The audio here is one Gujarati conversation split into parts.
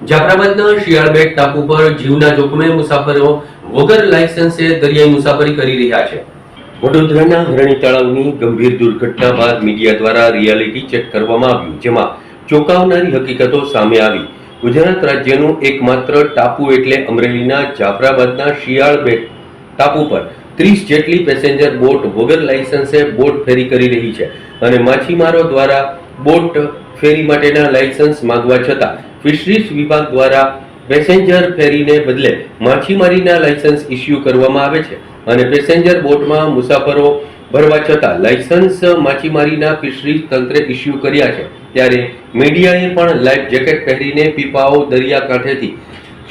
જાફરાબાદના શિયાળબેટ ટાપુ પર જીવના જોખમે મુસાફરો વગર લાયસન્સે દરિયાઈ મુસાફરી કરી રહ્યા છે. વડોદરાના હરણી તળાવની ગંભીર દુર્ઘટના બાદ મીડિયા દ્વારા રિયાલિટી ચેક કરવામાં આવ્યું, જેમાં ચોંકાવનારી હકીકતો સામે આવી. ગુજરાત રાજ્યનું એકમાત્ર ટાપુ એટલે અમરેલીના જાફરાબાદના શિયાળબેટ ટાપુ પર ત્રીસ જેટલી પેસેન્જર બોટ વગર લાયસન્સે બોટ ફેરી કરી રહી છે અને માછીમારો દ્વારા બોટ ફેરી માટેના લાયસન્સ માંગવા છતાં ફિશરીઝ વિભાગ દ્વારા પેસેન્જર ફેરીને બદલે માછીમારીના લાયસન્સ ઇસ્યુ કરવામાં આવે છે અને પેસેન્જર બોટમાં મુસાફરો ભરવા છતાં લાયસન્સ માછીમારીના ફિશરીઝ તંત્રે ઇસ્યુ કર્યા છે. ત્યારે મીડિયાએ પણ લાઈફ જેકેટ પહેરીને પીપાઓ દરિયાકાંઠેથી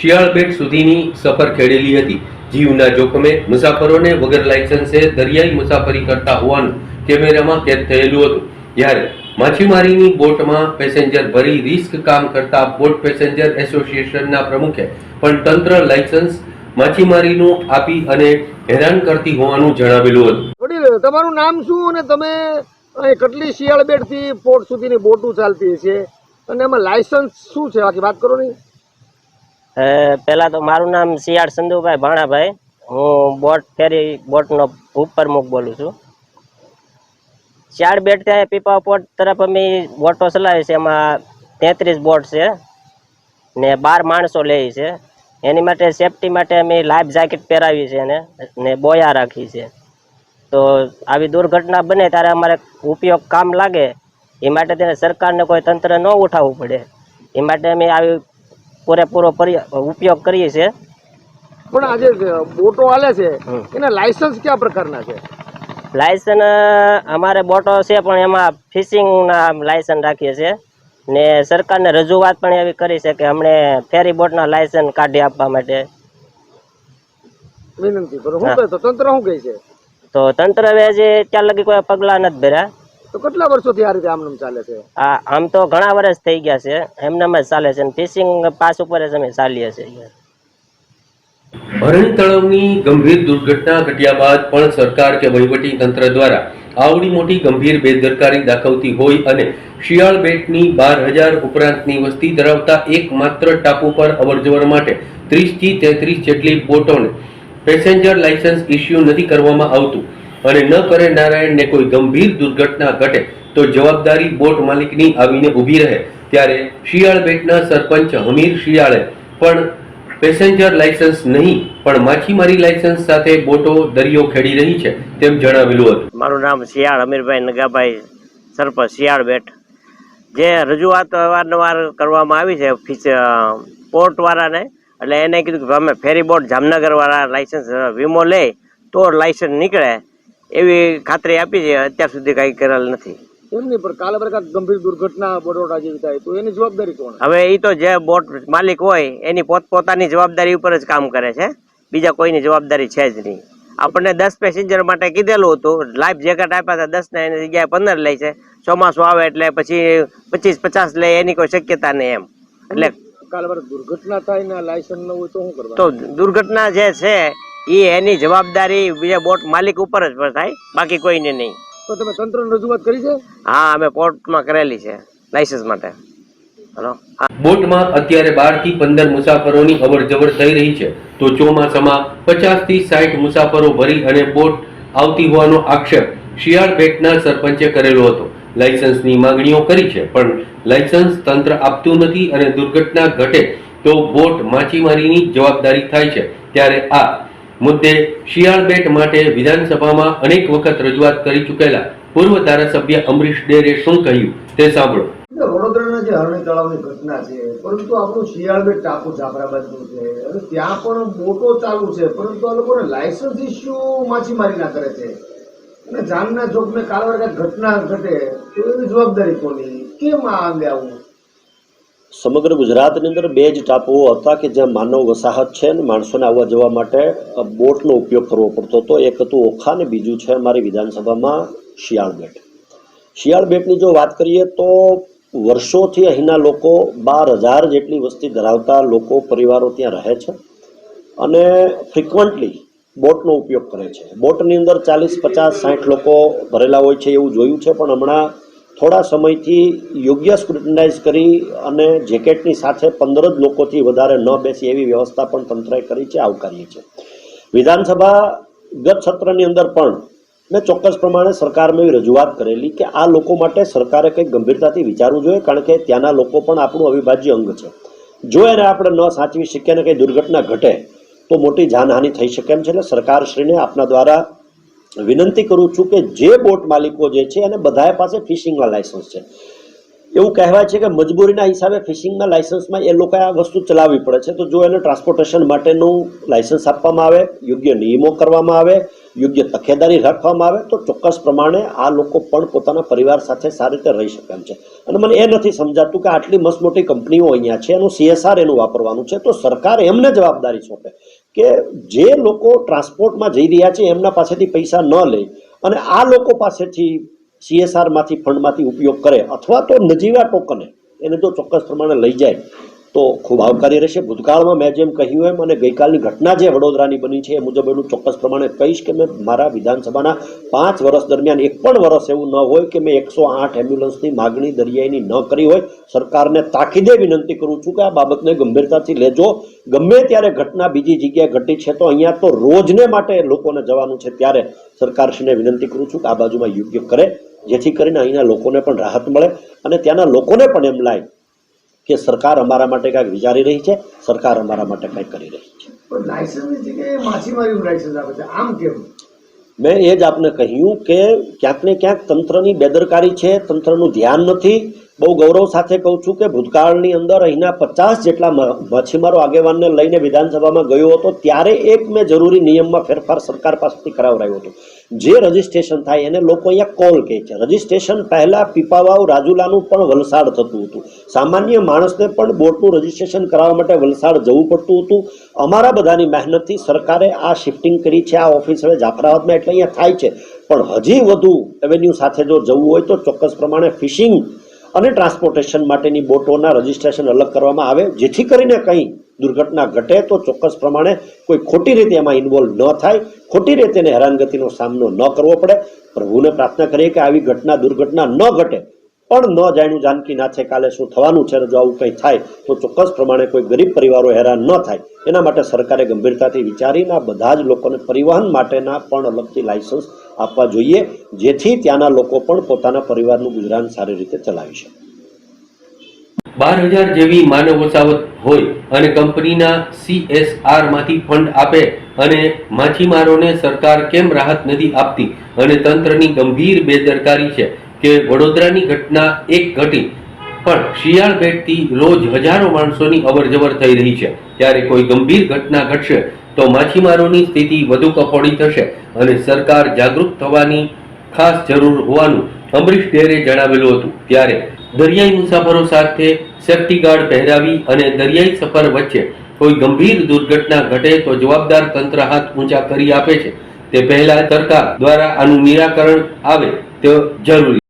શિયાળબેટ સુધીની સફર ખેડેલી હતી. જીવના જોખમે મુસાફરોને વગર લાયસન્સે દરિયાઈ મુસાફરી કરતા હોવાનું કેમેરામાં કેદ થયેલું હતું. જ્યારે માછીમારીની બોટમાં પેસેન્જર ભરી રિસ્ક કામ કરતા બોટ પેસેન્જર એસોસિએશનના પ્રમુખે પણ તંત્ર લાયસન્સ માછીમારીનું આપી અને હેરાન કરતી હોવાનું જણાવેલું હતું. તમારું નામ શું અને તમે કેટલી શિયાળબેટથી પોર્ટ સુધીની બોટો ચાલતી છે અને એમાં લાયસન્સ શું છે? બાકી વાત કરો ને. પહેલાં પહેલા તો મારું નામ શિયાળ સંધુભાઈ ભાણાભાઈ. હું બોટ ફેરી બોટનો ઉપપ્રમુખ બોલું છું. ચાર બેટ ત્યાં પીપા પોર્ટ તરફ અમે બોટો ચલાવી છે એમાં તેત્રીસ બોટ છે ને બાર માણસો લે છે. એની માટે સેફટી માટે અમે લાઈફ જેકેટ પહેરાવી છે એને ને બોયા રાખી છે. તો આવી દુર્ઘટના બને ત્યારે અમારે ઉપયોગ કામ લાગે. એ માટે તેને સરકારને કોઈ તંત્ર ન ઉઠાવવું પડે. એ માટે અમે આવી પૂરેપૂરો પરી ઉપયોગ કરીએ છીએ. પણ આજે બોટો હાલે છે એના લાયસન્સ કયા પ્રકારના છે? લાયસન અમારે બોટો છે પણ એમાં ફિશિંગના લાયસન રાખીએ છીએ. ને સરકારને રજૂઆત પણ એવી કરી છે કે અમને ફેરી બોટના લાયસન કાઢી આપવા માટે. વિનંતી તો તંત્ર શું કહે છે? તો તંત્ર હવે જે ત્યાં લગી કોઈ પગલાં નથી ભર્યા. તો કેટલા વર્ષોથી આ રીતે આમનામ ચાલે છે? આ આમ તો ઘણા વર્ષ થઈ ગયા છે. એમને જ ચાલે છે. ફિશિંગ પાસ ઉપર જ અમે ચાલીએ છીએ. હરણી તળાવની ગંભીર દુર્ઘટના ઘટ્યા બાદ પણ સરકાર કે વહીવટી તંત્ર દ્વારા આવડી મોટી ગંભીર બેદરકારી દાખવતી હોય અને શિયાળ બેટની બાર હજાર ઉપરાંતની વસ્તી ધરાવતા એકમાત્ર ટાપુ પર અવરજવર માટે ત્રીસથી તેત્રીસ જેટલી બોટોને પેસેન્જર લાયસન્સ ઇસ્યુ નથી કરવામાં આવતું. અને ન કરે નારાયણને કોઈ ગંભીર દુર્ઘટના ઘટે તો જવાબદારી બોટ માલિકની આવીને ઊભી રહે. ત્યારે શિયાળ બેટના સરપંચ હમીર શિયાળે પણ પેસેન્જર લાયસન્સ નહીં, પણ માછીમારી લાયસન્સ સાથે બોટો, દરિયો ખેડી રહી છે, તેમ જણાવેલું હતું. મારું નામ શિયાળ, અમીરભાઈ નગાભાઈ, સરપંચ શિયાળ બેટ. જે રજૂઆત અવારનવાર કરવામાં આવી છે પોર્ટવાળાને, એટલે એને કીધું કે અમે ફેરી બોટ જામનગરવાળા લાઇસન્સ વીમો લે, તો લાઇસન્સ નીકળે, એવી ખાતરી આપી છે, અત્યાર સુધી કાંઈ કરેલ નથી. એમની પર કાલે પર ગંભીર દુર્ઘટના બરોડા જેવી થાય તો એની જવાબદારી કોણ હવે એ તો જે બોટ માલિક હોય એની પોતપોતાની જવાબદારી ઉપર જ કામ કરે છે. બીજા કોઈની જવાબદારી છે જ નહીં. આપણને દસ પેસેન્જર માટે કીધેલું હતું લાઈફ જેકેટ આપ્યા હતા દસ ને એની જગ્યાએ પંદર લે છે. ચોમાસું આવે એટલે પછી પચીસ પચાસ લે એની કોઈ શક્યતા નહીં એમ. એટલે દુર્ઘટના થાય ને લાયસન્સ ન હોય તો શું કરવાનું? તો દુર્ઘટના જે છે એ એની જવાબદારી બીજા બોટ માલિક ઉપર જ થાય બાકી કોઈને નહીં. તો તમે તંત્રને રજૂઆત કરી છે? હા અમે કોર્ટમાં કરેલી છે લાઇસન્સ માટે. બોટમાં અત્યારે બારથી પંદર મુસાફરોની અવર જવર થઈ રહી છે. તો ચોમાસામાં પચાસથી સાઠ મુસાફરો ભરી અને બોટ આવતી હોવાનો આક્ષેપ શિયાળ બેટના સરપંચે કરેલો હતો. લાયસન્સની માંગણીઓ કરી છે પણ લાયસન્સ તંત્ર આપતું નથી અને દુર્ઘટના ઘટે તો બોટ માછીમારીની જવાબદારી થાય છે. ત્યારે આ મુદ્દે શિયાળ બેટ માટે વિધાનસભામાં અનેક વખત રજૂઆત કરી ચૂકેલા પૂર્વ ધારાસભ્ય અમરીશ ડેરે શું કહ્યું તે સાંભળો. વડોદરાના જે હરણી તળાવની ઘટના છે, પરંતુ આપણું શિયાળબેટ ટાપુ જાફરાબાદનું છે, અને ત્યાં પણ બોટો ચાલુ છે, પરંતુ આ લોકોને લાયસન્સ ઇસ્યુ માછીમારીના કરે છે. અને જાનના જોખમે કાલવાર ઘટના ઘટે, તો એની જવાબદારી કોની? કેમ આ અંગે આવું? સમગ્ર ગુજરાતની અંદર બે જ ટાપુઓ હતા કે જ્યાં માનવ વસાહત છે અને માણસોને આવવા જવા માટે બોટનો ઉપયોગ કરવો પડતો હતો. એક હતું ઓખા અને બીજું છે અમારી વિધાનસભામાં શિયાળબેટ શિયાળબેટની જો વાત કરીએ તો વર્ષોથી અહીંના લોકો બાર હજાર જેટલી વસ્તી ધરાવતા લોકો, પરિવારો ત્યાં રહે છે અને ફ્રિકવન્ટલી બોટનો ઉપયોગ કરે છે. બોટની અંદર ચાલીસ, પચાસ, સાઠ લોકો ભરેલા હોય છે એવું જોયું છે, પણ હમણાં થોડા સમયથી યોગ્ય સ્ક્રુટનાઇઝ કરી અને જેકેટની સાથે પંદર જ લોકોથી વધારે ન બેસી એવી વ્યવસ્થા પણ તંત્રએ કરી છે આવકારીએ છીએ વિધાનસભા ગત સત્રની અંદર પણ મેં ચોક્કસ પ્રમાણે સરકારમાં એવી રજૂઆત કરેલી કે આ લોકો માટે સરકારે કંઈક ગંભીરતાથી વિચારવું જોઈએ, કારણ કે ત્યાંના લોકો પણ આપણું અવિભાજ્ય અંગ છે. જો એને આપણે ન સાચવી શકીએ અને કંઈ દુર્ઘટના ઘટે, તો મોટી જાનહાનિ થઈ શકે એમ છે. એટલે સરકારશ્રીને આપના દ્વારા વિનંતી કરું છું કે જે બોટ માલિકો જે છે અને બધાએ પાસે ફિશિંગના લાયસન્સ છે. એવું કહેવાય છે કે મજબૂરીના હિસાબે ફિશિંગના લાયસન્સમાં એ લોકોએ આ વસ્તુ ચલાવવી પડે છે. તો જો એને ટ્રાન્સપોર્ટેશન માટેનું લાયસન્સ આપવામાં આવે, યોગ્ય નિયમો કરવામાં આવે યોગ્ય તકેદારી રાખવામાં આવે તો ચોક્કસ પ્રમાણે આ લોકો પણ પોતાના પરિવાર સાથે સારી રીતે રહી શકે એમ છે. અને મને એ નથી સમજાતું કે આટલી મસ્ત મોટી કંપનીઓ અહીંયા છે, એનું સીએસઆર એનું વાપરવાનું છે, તો સરકાર એમને જવાબદારી સોંપે કે જે લોકો ટ્રાન્સપોર્ટમાં જઈ રહ્યા છે, એમના પાસેથી પૈસા ન લે અને આ લોકો પાસેથી સીએસઆરમાંથી ફંડમાંથી ઉપયોગ કરે અથવા તો નજીવા ટોકને, એને જો ચોક્કસ પ્રમાણે લઈ જાય. તો ખૂબ આવકારી રહેશે. ભૂતકાળમાં મેં જેમ કહ્યું એમ અને ગઈકાલની ઘટના જે વડોદરાની બની છે, એ મુજબ એનું ચોક્કસ પ્રમાણે કહીશ કે મેં મારા વિધાનસભાના પાંચ વર્ષ દરમિયાન એક પણ વર્ષ એવું ન હોય કે મેં એકસો આઠ એમ્બ્યુલન્સની માગણી દરિયાઈની ન કરી હોય. સરકારને તાકીદે વિનંતી કરું છું કે આ બાબતને ગંભીરતાથી લેજો. ગમે ત્યારે ઘટના બીજી જગ્યાએ ઘટી છે તો અહીંયા તો રોજને માટે લોકોને જવાનું છે ત્યારે સરકારશ્રીને વિનંતી કરું છું કે આ બાજુમાં યોગ્ય કરે, જેથી કરીને અહીંના લોકોને પણ રાહત મળે અને ત્યાંના લોકોને પણ એમ લાય કે સરકાર અમારા માટે કાંઈક વિચારી રહી છે સરકાર અમારા માટે કંઈક કરી રહી છે. મેં એ જ આપને કહ્યું કે ક્યાંક ને ક્યાંક તંત્રની બેદરકારી છે તંત્રનું ધ્યાન નથી બહુ ગૌરવ સાથે કહું છું કે ભૂતકાળની અંદર અહીંના પચાસ જેટલા માછીમારો આગેવાનને લઈને વિધાનસભામાં ગયો હતો, ત્યારે એક મેં જરૂરી નિયમમાં ફેરફાર સરકાર પાસેથી કરાવરાયો હતો. જે રજીસ્ટ્રેશન થાય એને લોકો અહીંયા કોલ કહે છે. રજીસ્ટ્રેશન પહેલાં પીપાવાવ રાજુલાનું પણ વલસાડ થતું હતું. સામાન્ય માણસને પણ બોટનું રજીસ્ટ્રેશન કરાવવા માટે વલસાડ જવું પડતું હતું. અમારા બધાની મહેનતથી સરકારે આ શિફ્ટિંગ કરી છે. આ ઓફિસ હવે જાફરાબાદમાં એટલે અહીંયા થાય છે. પણ હજી વધુ એવેન્યુ સાથે જો જવું હોય તો ચોક્કસ પ્રમાણે ફિશિંગ અને ટ્રાન્સપોર્ટેશન માટેની બોટોના રજિસ્ટ્રેશન અલગ કરવામાં આવે, જેથી કરીને કંઈ દુર્ઘટના ઘટે તો ચોક્કસ પ્રમાણે કોઈ ખોટી રીતે એમાં ઇન્વોલ્વ ન થાય, ખોટી રીતે એને હેરાનગતિનો સામનો ન કરવો પડે. પ્રભુને પ્રાર્થના કરીએ કે આવી ઘટના દુર્ઘટના ન ઘટે પણ ન જાણ્યું જાનકી નાથે કાલે શું થવાનું છે જો આવું કંઈ થાય, તો ચોક્કસ પ્રમાણે કોઈ ગરીબ પરિવારો હેરાન ન થાય. એના માટે સરકારે ગંભીરતાથી વિચારીને બધા જ લોકોને પરિવહન માટેના પણ અલગથી લાયસન્સ આપવા જોઈએ, જેથી ત્યાંના લોકો પણ પોતાના પરિવારનું ગુજરાન સારી રીતે ચલાવી શકે. બાર હજાર જેવી માનવ વસાવત હોય અને કંપનીના સીએસઆરમાંથી ફંડ આપે અને માછીમારોને સરકાર કેમ રાહત નથી આપતી અને તંત્રની ગંભીર બેદરકારી છે કે વડોદરાની ઘટના એક ઘટી, પણ શિયાળ બેટથી રોજ હજારો માણસોની અવરજવર થઈ રહી છે. ત્યારે કોઈ ગંભીર ઘટના ઘટશે, તો માછીમારોની સ્થિતિ વધુ કફોડી થશે અને સરકાર જાગૃત થવાની ખાસ જરૂર હોવાનું અમરીશ ડેરે જણાવેલું હતું. ત્યારે દરિયાઈ મુસાફરો સાથે સેફટી ગાર્ડ પહેરાવી અને દરિયાઈ સફર વચ્ચે કોઈ ગંભીર દુર્ઘટના ઘટે તો જવાબદાર તંત્ર હાથ ઊંચા કરી આપે છે. તે પહેલા સરકાર દ્વારા આનું નિરાકરણ આવે તે જરૂરી